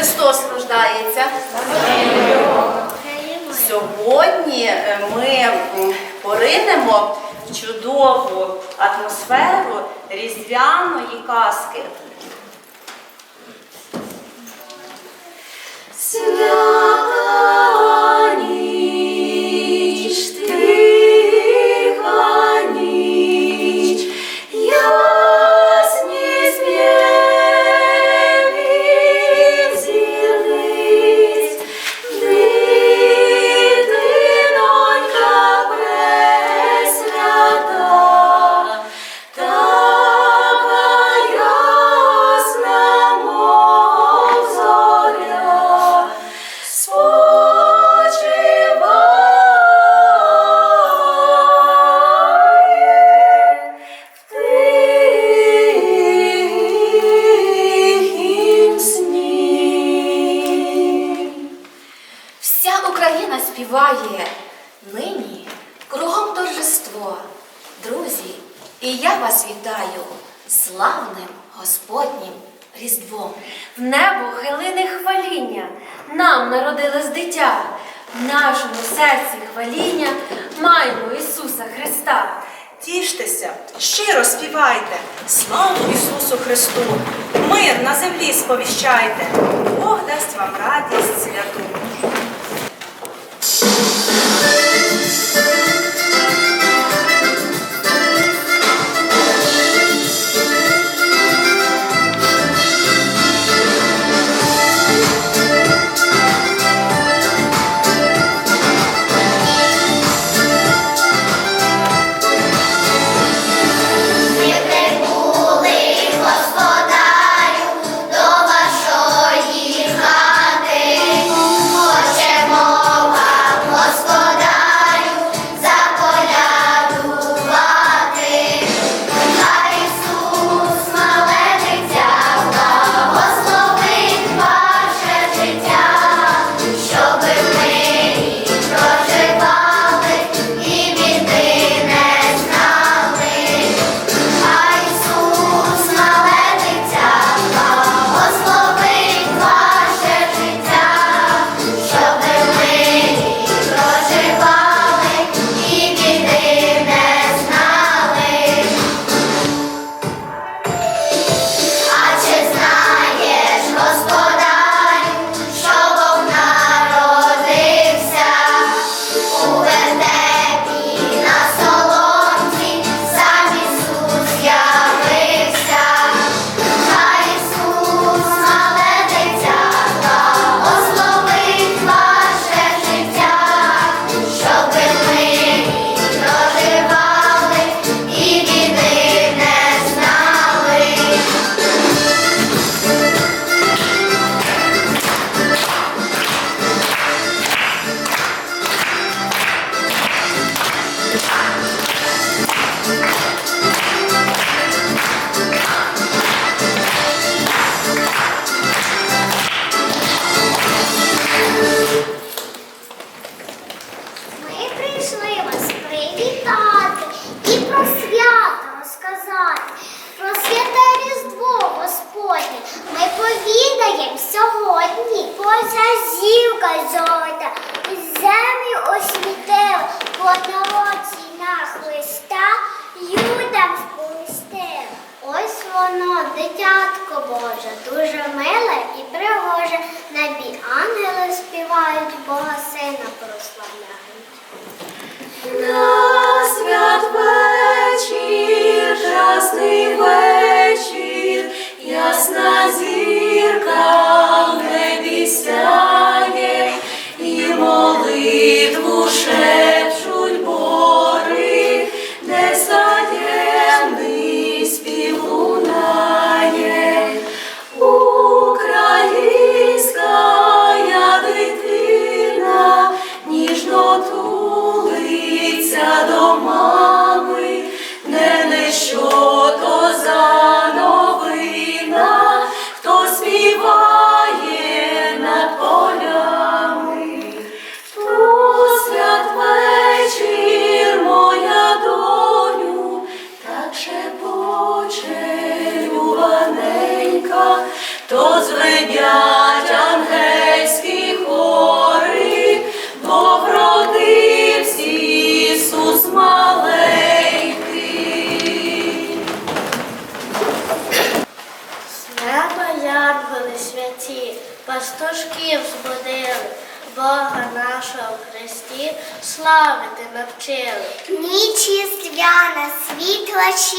Христос рождається. Сьогодні е, ми поринемо в чудову атмосферу різдвяної казки. Свято! тіштеся, щиро співайте, славу Ісусу Христу, мир на землі сповіщайте, Бог дасть вам радість святу.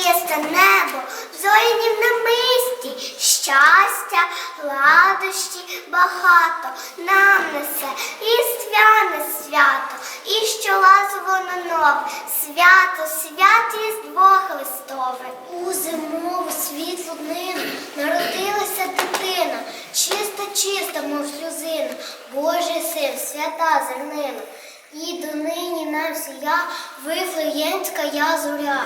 чисте небо, зоряні на мисті, щастя, ладощі багато нам несе різдвяне свято, і що воно нове, свято, із двох Христове. У зимову світлу днину народилася дитина, чиста, чиста, мов сльозина, Божий син, свята зернина. І донині нам сія вифлеємська я зоря.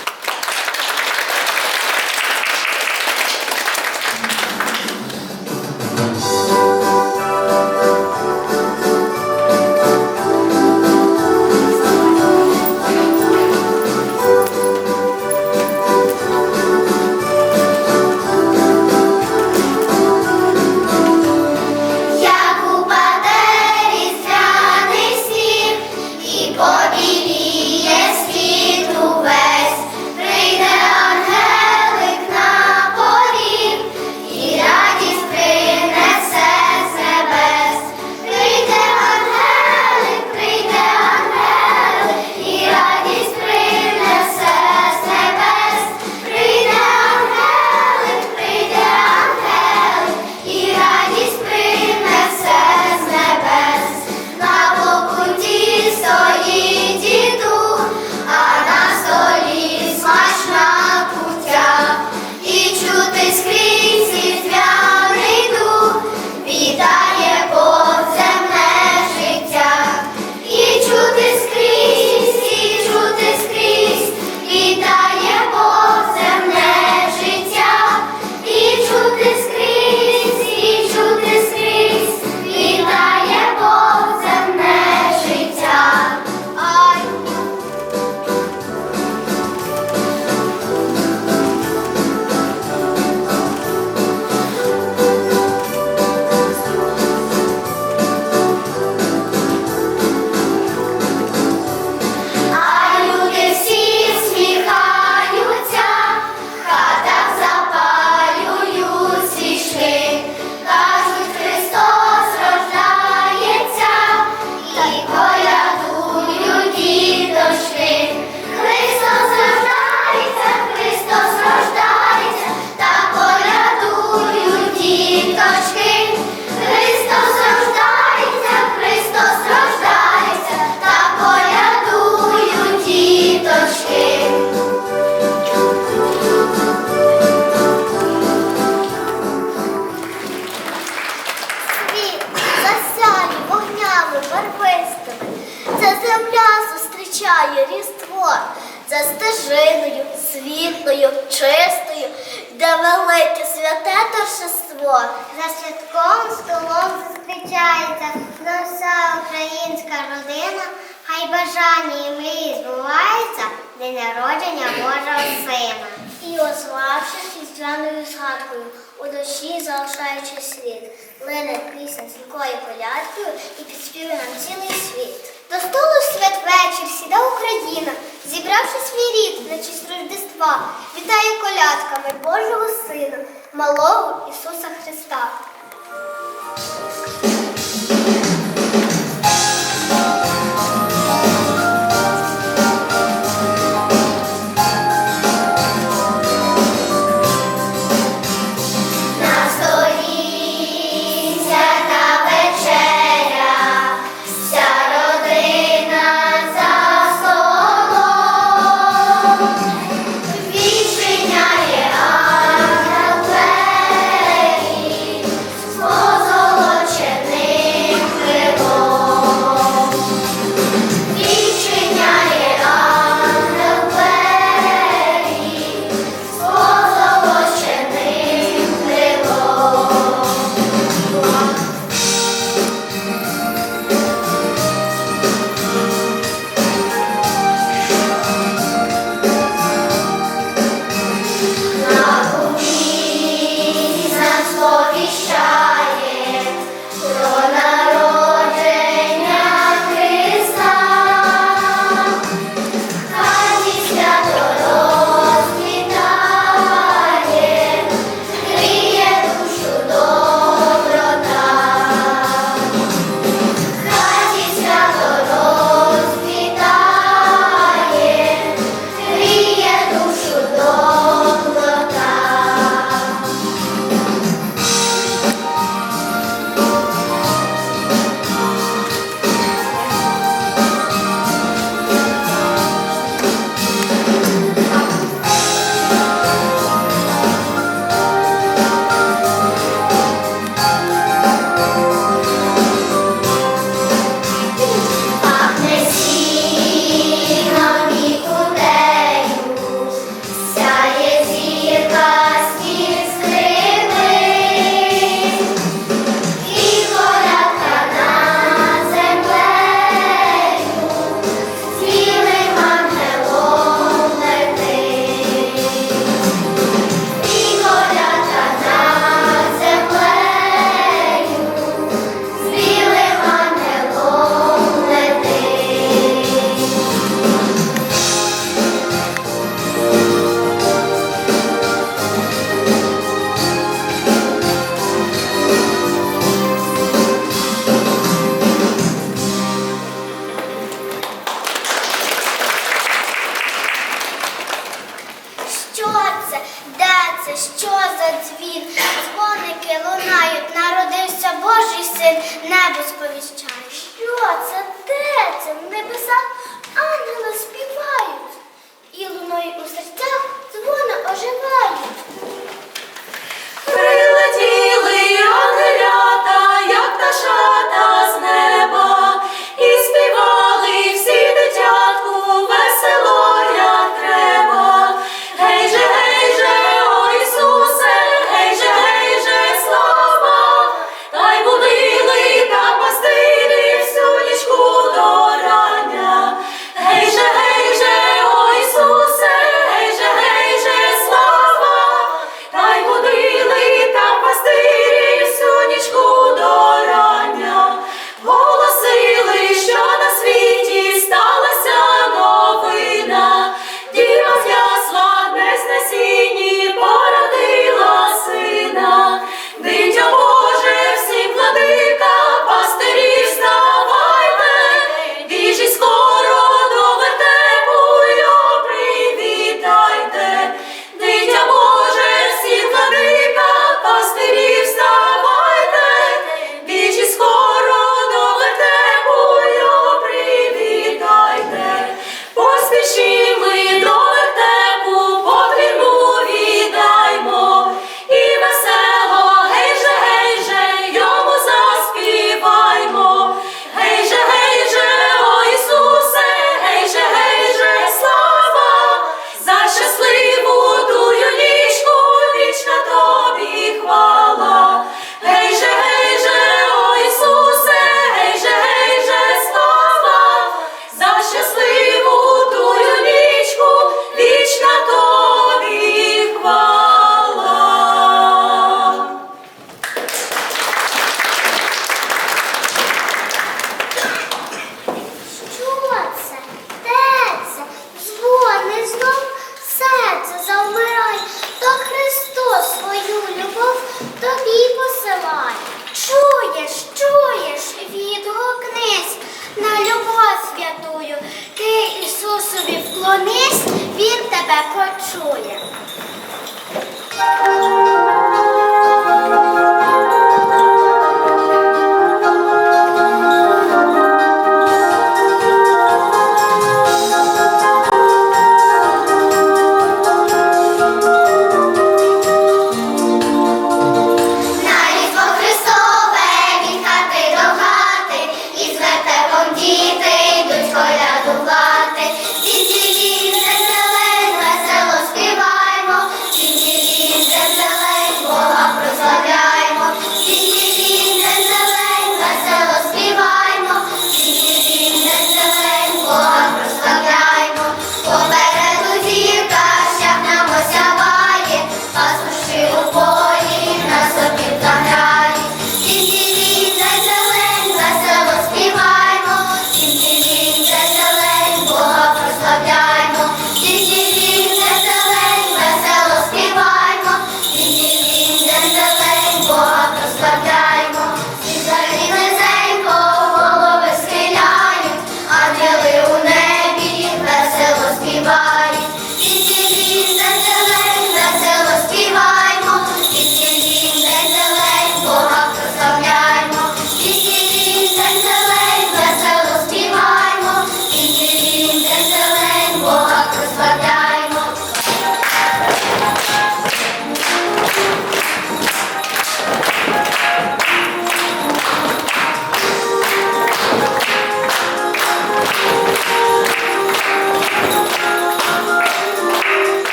святковою колядкою і підспіває нам цілий світ. До столу свят вечір сіда Україна, зібравши свій рід на честь Рождества, вітає колядками Божого Сина, малого Ісуса Христа.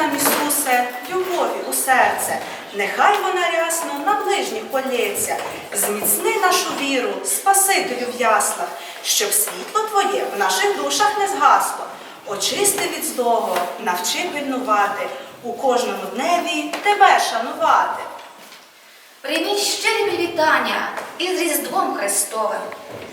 Нам, Ісусе, любові у серце. Нехай вона рясно на ближніх полється. Зміцни нашу віру, Спасителю в яслах, щоб світло Твоє в наших душах не згасло. Очисти від злого, навчи пильнувати, у кожному дневі тебе шанувати. Прийміть щирі привітання із Різдвом Христовим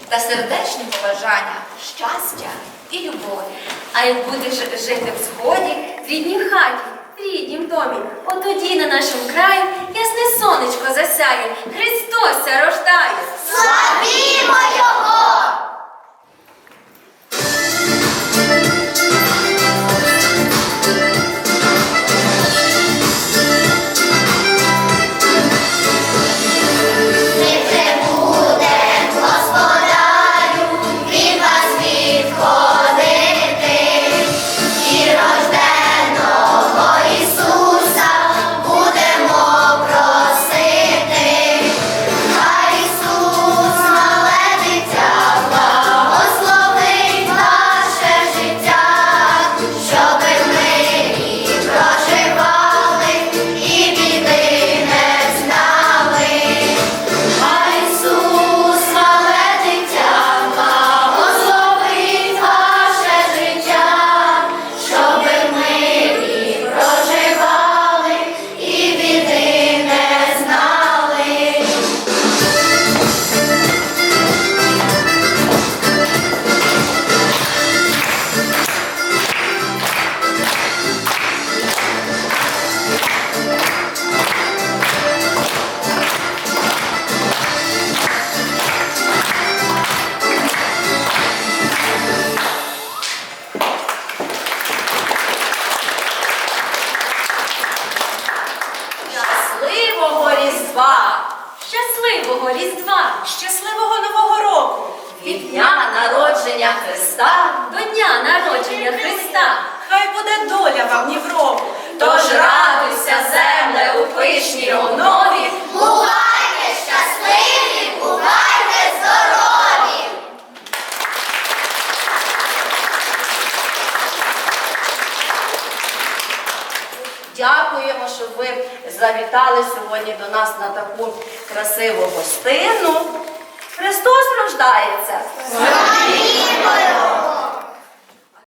та сердечні побажання, щастя і любові. А як будеш жити в сході, в рідній хаті, в ріднім домі, Отоді на нашому краї ясне сонечко засяє, Христос рождає. Славімо Його! Щасливого Різдва! Щасливого Нового року! Від дня народження Христа до дня народження Христа. Хай буде доля вам ні в року. Тож радуйся, земле, у пишній онові, Бувайте щасливі, бувайте здорові! Дякуємо, що ви завітали сьогодні до нас на таку красиву гостину. Христос рождається! Його!